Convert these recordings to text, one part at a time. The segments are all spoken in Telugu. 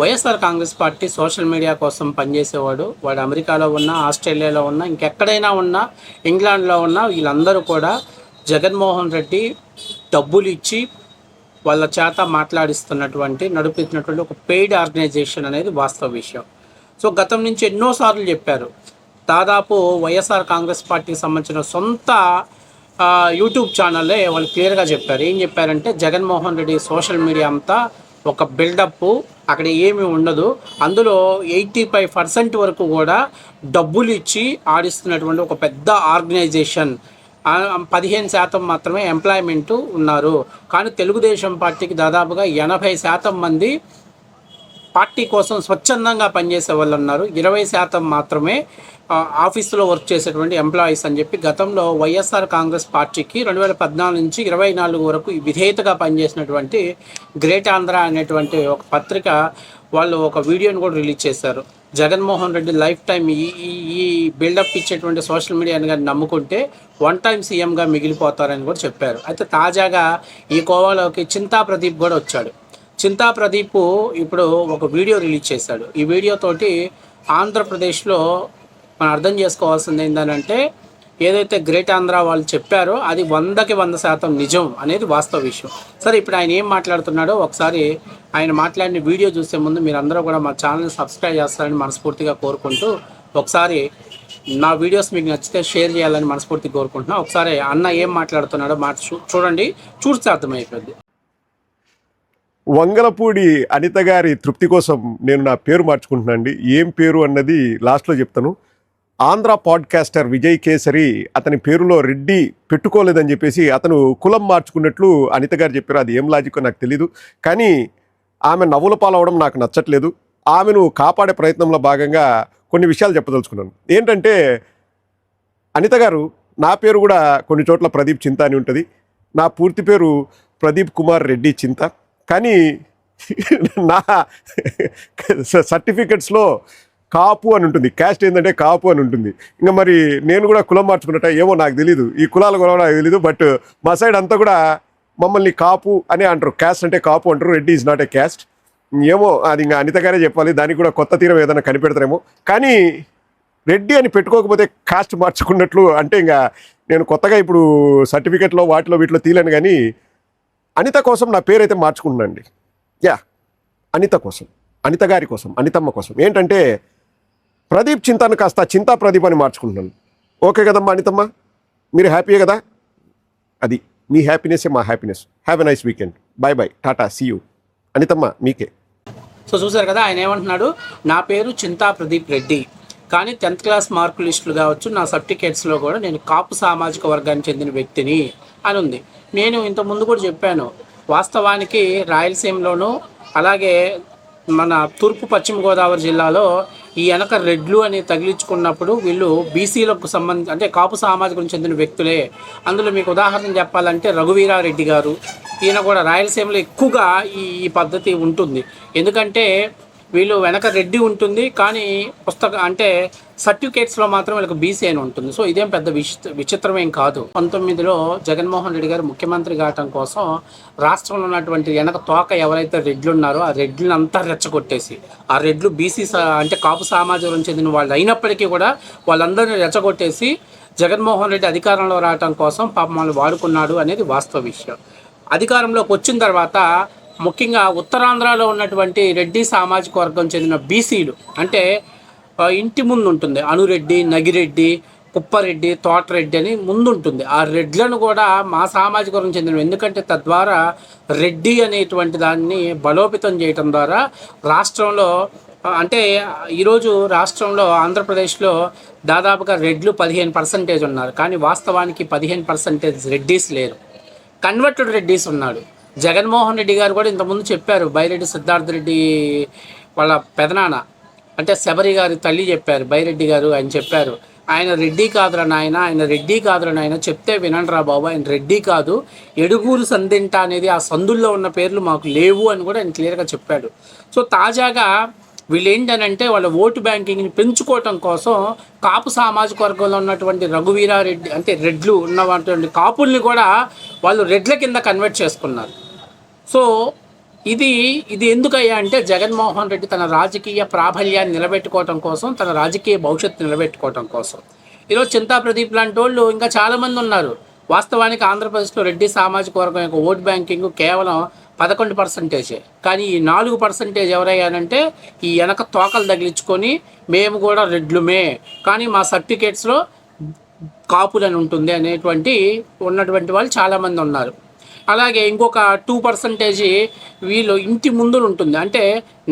Y S R Congress party social media కోసం పనిచేసేవాడు. వాడు అమెరికాలో ఉన్నా ఆస్ట్రేలియాలో ఉన్నా ఇంకెక్కడైనా ఉన్నా ఇంగ్లాండ్లో ఉన్నా వీళ్ళందరూ కూడా జగన్మోహన్ రెడ్డి డబ్బులు ఇచ్చి వాళ్ళ చేత మాట్లాడిస్తున్నటువంటి నడిపిస్తున్నటువంటి ఒక పెయిడ్ ఆర్గనైజేషన్ అనేది వాస్తవ విషయం. సో గతం నుంచి ఎన్నోసార్లు చెప్పారు. దాదాపు వైఎస్ఆర్ కాంగ్రెస్ పార్టీకి సంబంధించిన సొంత యూట్యూబ్ ఛానల్లే వాళ్ళు క్లియర్గా చెప్పారు. ఏం చెప్పారంటే జగన్మోహన్ రెడ్డి సోషల్ మీడియా అంతా ఒక బిల్డప్ అక్కడ ఏమీ ఉండదు. అందులో ఎయిటీ ఫైవ్ పర్సెంట్ వరకు కూడా డబ్బులు ఇచ్చి ఆడిస్తున్నటువంటి ఒక పెద్ద ఆర్గనైజేషన్. పదిహేను శాతం మాత్రమే ఎంప్లాయ్మెంట్ ఉన్నారు. కానీ తెలుగుదేశం పార్టీకి దాదాపుగా ఎనభై శాతం మంది పార్టీ కోసం స్వచ్ఛందంగా పనిచేసే వాళ్ళు ఉన్నారు. ఇరవై శాతం మాత్రమే ఆఫీసులో వర్క్ చేసేటువంటి ఎంప్లాయీస్ అని చెప్పి గతంలో వైఎస్ఆర్ కాంగ్రెస్ పార్టీకి రెండు వేల పద్నాలుగు నుంచి ఇరవై నాలుగు వరకు విధేయతగా పనిచేసినటువంటి గ్రేట్ ఆంధ్ర అనేటువంటి ఒక పత్రిక వాళ్ళు ఒక వీడియోని కూడా రిలీజ్ చేశారు. జగన్మోహన్ రెడ్డి లైఫ్ టైం ఈ ఈ ఈ బిల్డప్ ఇచ్చేటువంటి సోషల్ మీడియాని కానీ నమ్ముకుంటే వన్ టైం సీఎంగా మిగిలిపోతారని కూడా చెప్పారు. అయితే తాజాగా ఈ కోవాలోకి చింతా ప్రదీప్ కూడా వచ్చాడు. చింతా ప్రదీప్ ఇప్పుడు ఒక వీడియో రిలీజ్ చేశాడు. ఈ వీడియోతోటి ఆంధ్రప్రదేశ్లో మనం అర్థం చేసుకోవాల్సింది ఏంటంటే ఏదైతే గ్రేట్ ఆంధ్ర వాళ్ళు చెప్పారో అది వందకి వంద శాతం నిజం అనేది వాస్తవ విషయం. సరే ఇప్పుడు ఆయన ఏం మాట్లాడుతున్నాడో ఒకసారి ఆయన మాట్లాడిన వీడియో చూసే ముందు మీరు అందరూ కూడా మా ఛానల్ని సబ్స్క్రైబ్ చేస్తారని మనస్ఫూర్తిగా కోరుకుంటూ ఒకసారి నా వీడియోస్ మీకు నచ్చితే షేర్ చేయాలని మనస్ఫూర్తిగా కోరుకుంటున్నా. ఒకసారి అన్న ఏం మాట్లాడుతున్నాడో మాట చూ- చూడండి. చూస్తే అర్థమైపోద్ది. వంగలపూడి అనిత గారి తృప్తి కోసం నేను నా పేరు మార్చుకుంటున్నాను అండి ఏం పేరు అన్నది లాస్ట్లో చెప్తాను. ఆంధ్ర పాడ్కాస్టర్ విజయ్ కేసరి అతని పేరులో రెడ్డి పెట్టుకోలేదని చెప్పేసి అతను కులం మార్చుకున్నట్లు అనిత గారు చెప్పారు. అది ఏం లాజికో నాకు తెలీదు. కానీ ఆమె నవ్వుల పాలవడం నాకు నచ్చట్లేదు. ఆమెను కాపాడే ప్రయత్నంలో భాగంగా కొన్ని విషయాలు చెప్పదలుచుకున్నాను. ఏంటంటే అనిత గారు నా పేరు కూడా కొన్ని చోట్ల ప్రదీప్ చింత అని ఉంటుంది. నా పూర్తి పేరు ప్రదీప్ కుమార్ రెడ్డి చింత. కానీ నా సర్టిఫికెట్స్లో కాపు అని ఉంటుంది. క్యాస్ట్ ఏంటంటే కాపు అని ఉంటుంది. ఇంకా మరి నేను కూడా కులం మార్చుకున్నట్ట ఏమో నాకు తెలియదు ఈ కులాల కూడా నాకు తెలియదు బట్ మా సైడ్ అంతా కూడా మమ్మల్ని కాపు అని అంటారు. క్యాస్ట్ అంటే కాపు అంటారు. Reddy is not a caste ఏమో అది ఇంకా అనిత గారే చెప్పాలి. దానికి కూడా కొత్త తీరం ఏదైనా కనిపెడతారేమో. కానీ రెడ్డి అని పెట్టుకోకపోతే కాస్ట్ మార్చుకున్నట్లు అంటే ఇంకా నేను కొత్తగా ఇప్పుడు సర్టిఫికెట్లో వాటిలో వీటిలో తీలేను కానీ అనిత కోసం నా పేరైతే మార్చుకుంటున్నానండి. యా అనిత కోసం. అనిత గారి కోసం అనితమ్మ కోసం. ఏంటంటే ప్రదీప్ చింతను కాస్త చింతా ప్రదీప్ అని మార్చుకుంటున్నాను. ఓకే కదమ్మా అనితమ్మ? మీరు హ్యాపీయే కదా? అది మీ హ్యాపీనెస్సే మా happiness. Have a nice weekend bye bye tata see you అనితమ్మ మీకే. సో చూసారు కదా ఆయన ఏమంటున్నాడు? నా పేరు చింతా ప్రదీప్ రెడ్డి. కానీ టెన్త్ క్లాస్ మార్కు లిస్టులు కావచ్చు నా సర్టిఫికేట్స్లో కూడా నేను కాపు సామాజిక వర్గానికి చెందిన వ్యక్తిని అని ఉంది. నేను ఇంత ముందు కూడా చెప్పాను వాస్తవానికి రాయలసీమలోనూ అలాగే మన తూర్పు పశ్చిమ గోదావరి జిల్లాలో ఈ వెనక రెడ్లు అని తగిలించుకున్నప్పుడు వీళ్ళు బీసీలకు సంబంధించి అంటే కాపు సామాజికం చెందిన వ్యక్తులే. అందులో మీకు ఉదాహరణ చెప్పాలంటే రఘువీరారెడ్డి గారు. ఈయన కూడా రాయలసీమలో ఎక్కువగా ఈ పద్ధతి ఉంటుంది. ఎందుకంటే వీళ్ళు వెనక రెడ్డి ఉంటుంది కానీ పుస్తక అంటే సర్టిఫికేట్స్లో మాత్రం వీళ్ళకి బీసీ అని ఉంటుంది. సో ఇదేం పెద్ద విచిత్ర విచిత్రమేం కాదు. పంతొమ్మిదిలో జగన్మోహన్ రెడ్డి గారు ముఖ్యమంత్రి కావటం కోసం రాష్ట్రంలో ఉన్నటువంటి వెనక తోక ఎవరైతే రెడ్లు ఉన్నారో ఆ రెడ్లను అంతా రెచ్చగొట్టేసి ఆ రెడ్లు బీసీ అంటే కాపు సామాజికం చెందిన వాళ్ళు అయినప్పటికీ కూడా వాళ్ళందరినీ రెచ్చగొట్టేసి జగన్మోహన్ రెడ్డి అధికారంలో రావటం కోసం పాపం వాళ్ళు వాడుకున్నాడు అనేది వాస్తవ విషయం. అధికారంలోకి వచ్చిన తర్వాత ముఖ్యంగా ఉత్తరాంధ్రలో ఉన్నటువంటి రెడ్డి సామాజిక వర్గం చెందిన బీసీలు అంటే ఇంటి ముందు ఉంటుంది అనురెడ్డి నగిరెడ్డి కుప్పారెడ్డి తోటరెడ్డి అని ముందు ఉంటుంది ఆ రెడ్లను కూడా మా సామాజిక వర్గం చెందిన ఎందుకంటే తద్వారా రెడ్డి అనేటువంటి దాన్ని బలోపేతం చేయటం ద్వారా రాష్ట్రంలో అంటే ఈరోజు రాష్ట్రంలో ఆంధ్రప్రదేశ్లో దాదాపుగా రెడ్లు పదిహేను పర్సెంటేజ్ ఉన్నారు. కానీ వాస్తవానికి పదిహేను పర్సెంటేజ్ రెడ్డీస్ లేరు. కన్వర్టెడ్ రెడ్డీస్ ఉన్నాడు. జగన్మోహన్ రెడ్డి గారు కూడా ఇంతకుముందు చెప్పారు బైరెడ్డి సిద్ధార్థ రెడ్డి వాళ్ళ పెదనాన్న అంటే శబరి గారి తల్లి చెప్పారు బైరెడ్డి గారు ఆయన చెప్పారు. ఆయన రెడ్డి కాదురా నాయన ఆయన రెడ్డి కాదురా నాయన చెప్తే వినండిరా బాబు ఆయన రెడ్డి కాదు. ఎడుగూరు సందింట అనేది ఆ సందుల్లో ఉన్న పేర్లు మాకు లేవు అని కూడా ఆయన క్లియర్గా చెప్పాడు. సో తాజాగా వీళ్ళు ఏంటనంటే వాళ్ళ ఓటు బ్యాంకింగ్ని పెంచుకోవటం కోసం కాపు సామాజిక వర్గంలో ఉన్నటువంటి రఘువీరారెడ్డి అంటే రెడ్లు ఉన్నటువంటి కాపుల్ని కూడా వాళ్ళు రెడ్ల కింద కన్వర్ట్ చేసుకున్నారు. సో ఇది ఇది ఎందుకయ్యా అంటే జగన్మోహన్ రెడ్డి తన రాజకీయ ప్రాబల్యాన్ని నిలబెట్టుకోవటం కోసం తన రాజకీయ భవిష్యత్తు నిలబెట్టుకోవటం కోసం. ఈరోజు చింతా ప్రదీప్ లాంటి వాళ్ళు ఇంకా చాలామంది ఉన్నారు. వాస్తవానికి ఆంధ్రప్రదేశ్లో రెడ్డి సామాజిక వర్గం యొక్క ఓట్ బ్యాంకింగ్ కేవలం పదకొండు పర్సెంటేజే. కానీ ఈ నాలుగు పర్సెంటేజ్ ఎవరయ్యానంటే ఈ వెనక తోకలు తగిలించుకొని మేము కూడా రెడ్లుమే. కానీ మా సర్టిఫికేట్స్లో కాపులని ఉంటుంది అనేటువంటి ఉన్నటువంటి వాళ్ళు చాలామంది ఉన్నారు. అలాగే ఇంకొక టూ పర్సంటేజ్ వీళ్ళు ఇంటి ముందు ఉంటుంది. అంటే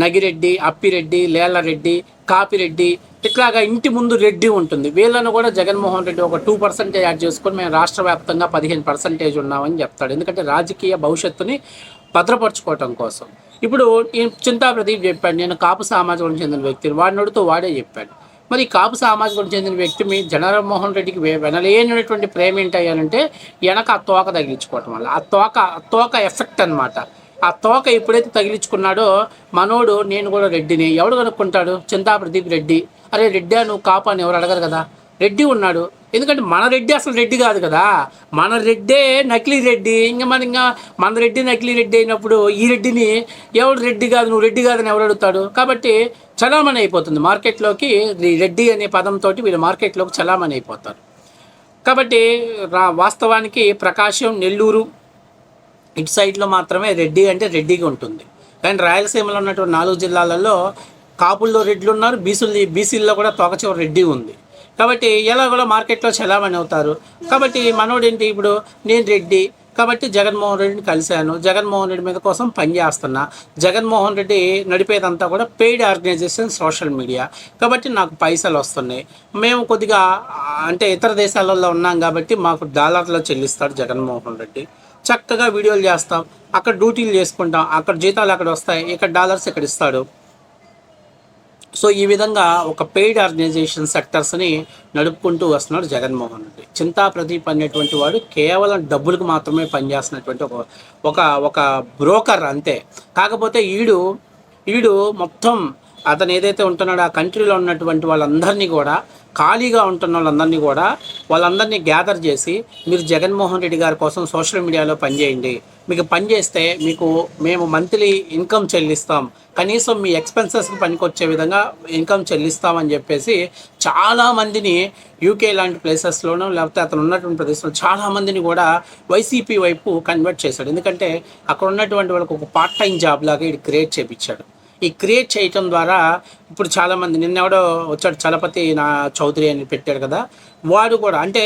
నగిరెడ్డి అప్పిరెడ్డి లేళ్ళరెడ్డి కాపిరెడ్డి ఇట్లాగా ఇంటి ముందు రెడ్డి ఉంటుంది. వీళ్ళను కూడా జగన్మోహన్ రెడ్డి ఒక టూ పర్సెంటేజ్ యాడ్ చేసుకొని మేము రాష్ట్ర వ్యాప్తంగా పదిహేను పర్సెంటేజ్ ఉన్నామని చెప్తాడు. ఎందుకంటే రాజకీయ భవిష్యత్తుని భద్రపరచుకోవటం కోసం. ఇప్పుడు చింతా ప్రదీప్ చెప్పాడు నేను కాపు సామాజికం చెందిన వ్యక్తిని. వాడిని అడుగుతూ వాడే చెప్పాడు. మరి కాపు సామాజికం చెందిన వ్యక్తి మీ జగన్మోహన్ రెడ్డికి వే- వెనలేనటువంటి ప్రేమ ఏంటయ్యానంటే వెనక ఆ తోక తగిలించుకోవటం వల్ల. ఆ తోక ఆ తోక ఎఫెక్ట్ అనమాట ఆ తోక ఎప్పుడైతే తగిలించుకున్నాడో మనోడు నేను కూడా రెడ్డిని. ఎవడు కనుక్కుంటాడు? చింతా ప్రదీప్ రెడ్డి. అరే రెడ్డా నువ్వు కాపు అని ఎవరు అడగరు కదా? రెడ్డి ఉన్నాడు. ఎందుకంటే మన రెడ్డి అసలు రెడ్డి కాదు కదా. మన రెడ్డే నకిలీ రెడ్డి. ఇంకా మన ఇంకా మన రెడ్డి నకిలీ రెడ్డి అయినప్పుడు ఈ రెడ్డిని ఎవడు రెడ్డి కాదు నువ్వు రెడ్డి కాదని ఎవడు అడుగుతాడు? కాబట్టి చలామణి అయిపోతుంది మార్కెట్లోకి. రెడ్డి అనే పదంతో వీళ్ళు మార్కెట్లోకి చలామణి అయిపోతారు కాబట్టి రా వాస్తవానికి ప్రకాశం నెల్లూరు ఇటు సైడ్లో మాత్రమే రెడ్డి అంటే రెడ్డిగా ఉంటుంది. కానీ రాయలసీమలో ఉన్నటువంటి నాలుగు జిల్లాలలో కాపుల్లో రెడ్లు ఉన్నారు. బీసీలు బీసీల్లో కూడా తోకచివరి రెడ్డి ఉంది. కాబట్టి ఎలా కూడా మార్కెట్లో చలామణి అవుతారు. కాబట్టి మనోడేంటి ఇప్పుడు నేను రెడ్డి కాబట్టి జగన్మోహన్ రెడ్డిని కలిశాను. జగన్మోహన్ రెడ్డి మీద కోసం పనిచేస్తున్నా జగన్మోహన్ రెడ్డి నడిపేదంతా కూడా పెయిడ్ ఆర్గనైజేషన్ సోషల్ మీడియా కాబట్టి నాకు పైసలు వస్తున్నాయి. మేము కొద్దిగా అంటే ఇతర దేశాలలో ఉన్నాం కాబట్టి మాకు డాలర్లో చెల్లిస్తాడు జగన్మోహన్ రెడ్డి. చక్కగా వీడియోలు చేస్తాం. అక్కడ డ్యూటీలు చేసుకుంటాం. అక్కడ జీతాలు అక్కడ వస్తాయి. ఇక్కడ డాలర్స్ ఇక్కడ ఇస్తాడు. సో ఈ విధంగా ఒక పెయిడ్ ఆర్గనైజేషన్ సెక్టర్స్ని నడుపుకుంటూ వస్తున్నాడు జగన్మోహన్ రెడ్డి. చింతా ప్రదీప్ అనేటువంటి వాడు కేవలం డబ్బులకు మాత్రమే పనిచేస్తున్నటువంటి ఒక ఒక ఒక బ్రోకర్ అంతే. కాకపోతే ఈడు ఈడు మొత్తం అతను ఏదైతే ఉంటున్నాడో ఆ కంట్రీలో ఉన్నటువంటి వాళ్ళందరినీ కూడా ఖాళీగా ఉంటున్న వాళ్ళందరినీ కూడా వాళ్ళందరినీ గ్యాదర్ చేసి మీరు జగన్మోహన్ రెడ్డి గారి కోసం సోషల్ మీడియాలో పనిచేయండి. మీకు పనిచేస్తే మీకు మేము మంత్లీ ఇన్కమ్ చెల్లిస్తాం. కనీసం మీ ఎక్స్పెన్సెస్కి పనికొచ్చే విధంగా ఇన్కమ్ చెల్లిస్తామని చెప్పేసి చాలామందిని యూకే లాంటి ప్లేసెస్లోనూ లేకపోతే అతను ఉన్నటువంటి ప్రదేశంలో చాలామందిని కూడా వైసీపీ వైపు కన్వర్ట్ చేశాడు. ఎందుకంటే అక్కడ ఉన్నటువంటి వాళ్ళకి ఒక పార్ట్ టైం జాబ్ లాగా ఇది క్రియేట్ చేయించాడు ఈ క్రియేట్ చేయటం ద్వారా ఇప్పుడు చాలామంది నిన్నెవడో వచ్చాడు చలపతి నా చౌదరి అని పెట్టాడు కదా వాడు కూడా అంటే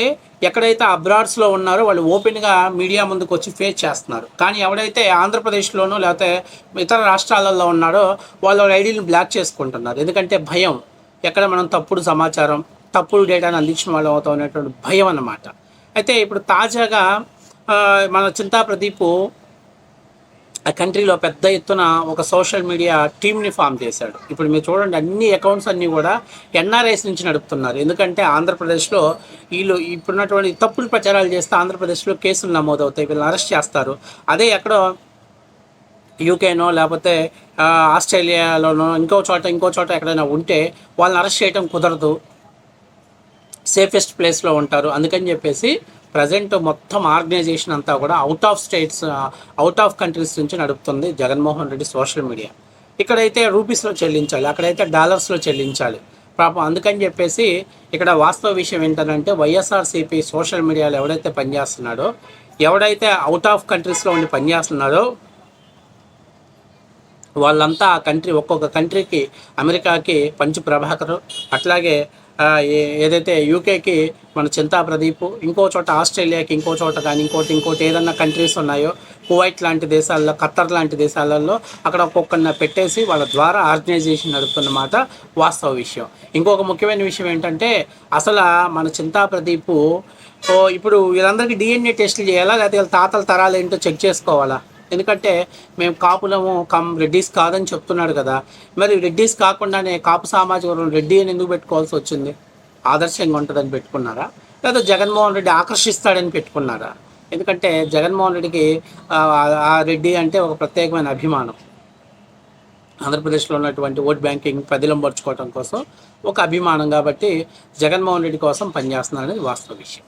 ఎక్కడైతే అబ్రాడ్స్లో ఉన్నారో వాళ్ళు ఓపెన్గా మీడియా ముందుకు వచ్చి ఫేస్ చేస్తున్నారు. కానీ ఎవడైతే ఆంధ్రప్రదేశ్లోనో లేకపోతే ఇతర రాష్ట్రాలలో ఉన్నారో వాళ్ళ ఐడీని బ్లాక్ చేసుకుంటున్నారు. ఎందుకంటే భయం. ఎక్కడ మనం తప్పుడు సమాచారం తప్పుడు డేటాను అందించిన వాళ్ళు అవుతాం అనేటువంటి భయం అన్నమాట. అయితే ఇప్పుడు తాజాగా మన చింతా ప్రదీప్ ఆ కంట్రీలో పెద్ద ఎత్తున ఒక సోషల్ మీడియా టీమ్ని ఫామ్ చేశాడు. ఇప్పుడు మీరు చూడండి అన్ని అకౌంట్స్ అన్నీ కూడా ఎన్ఆర్ఐస్ నుంచి నడుపుతున్నారు. ఎందుకంటే ఆంధ్రప్రదేశ్లో వీళ్ళు ఇప్పుడున్నటువంటి తప్పుడు ప్రచారాలు చేస్తే ఆంధ్రప్రదేశ్లో కేసులు నమోదవుతాయి వీళ్ళని అరెస్ట్ చేస్తారు. అదే ఎక్కడో యూకేనో లేకపోతే ఆస్ట్రేలియాలోనో ఇంకో చోట ఇంకో చోట ఎక్కడైనా ఉంటే వాళ్ళని అరెస్ట్ చేయడం కుదరదు. సేఫెస్ట్ ప్లేస్లో ఉంటారు. అందుకని చెప్పేసి ప్రజెంట్ మొత్తం ఆర్గనైజేషన్ అంతా కూడా out of states out of countries నుంచి నడుపుతుంది జగన్మోహన్ రెడ్డి సోషల్ మీడియా ఇక్కడైతే రూపీస్లో చెల్లించాలి అక్కడైతే డాలర్స్లో చెల్లించాలి. పాపం అందుకని చెప్పేసి ఇక్కడ వాస్తవ విషయం ఏంటంటే వైఎస్ఆర్సీపీ సోషల్ మీడియాలో ఎవడైతే పనిచేస్తున్నాడో ఎవడైతే అవుట్ ఆఫ్ కంట్రీస్లో ఉండి పనిచేస్తున్నాడో వాళ్ళంతా ఆ కంట్రీ ఒక్కొక్క కంట్రీకి అమెరికాకి పంచు ప్రభాకర్ అట్లాగే ఏదైతే యూకేకి మన చింతా ప్రదీప్ ఇంకో చోట ఆస్ట్రేలియాకి ఇంకో చోట కానీ ఇంకోటి ఇంకోటి ఏదన్నా కంట్రీస్ ఉన్నాయో కువైట్ లాంటి దేశాల్లో ఖత్తర్ లాంటి దేశాలలో అక్కడ ఒక్కొక్కరిని పెట్టేసి వాళ్ళ ద్వారా ఆర్గనైజేషన్ నడుపుతున్నమాట వాస్తవ విషయం. ఇంకొక ముఖ్యమైన విషయం ఏంటంటే అసలు మన చింతా ప్రదీప్ ఓ ఇప్పుడు వీళ్ళందరికీ డిఎన్ఏ టెస్టులు చేయాలా? లేకపోతే వీళ్ళ తాతల తరాలు ఏంటో చెక్ చేసుకోవాలా? ఎందుకంటే మేము కాపులము కమ్ రెడ్డీస్ కాదని చెప్తున్నాడు కదా. మరి రెడ్డీస్ కాకుండానే కాపు సామాజిక వర్గం రెడ్డి అని ఎందుకు పెట్టుకోవాల్సి వచ్చింది? ఆదర్శంగా ఉంటుందని పెట్టుకున్నారా? లేదా జగన్మోహన్ రెడ్డి ఆకర్షిస్తాడని పెట్టుకున్నారా? ఎందుకంటే జగన్మోహన్ రెడ్డికి ఆ, రెడ్డి అంటే ఒక ప్రత్యేకమైన అభిమానం. ఆంధ్రప్రదేశ్లో ఉన్నటువంటి ఓట్ బ్యాంకింగ్ పదిలంపరుచుకోవడం కోసం ఒక అభిమానం కాబట్టి జగన్మోహన్ రెడ్డి కోసం పనిచేస్తున్నారు అనేది వాస్తవ విషయం.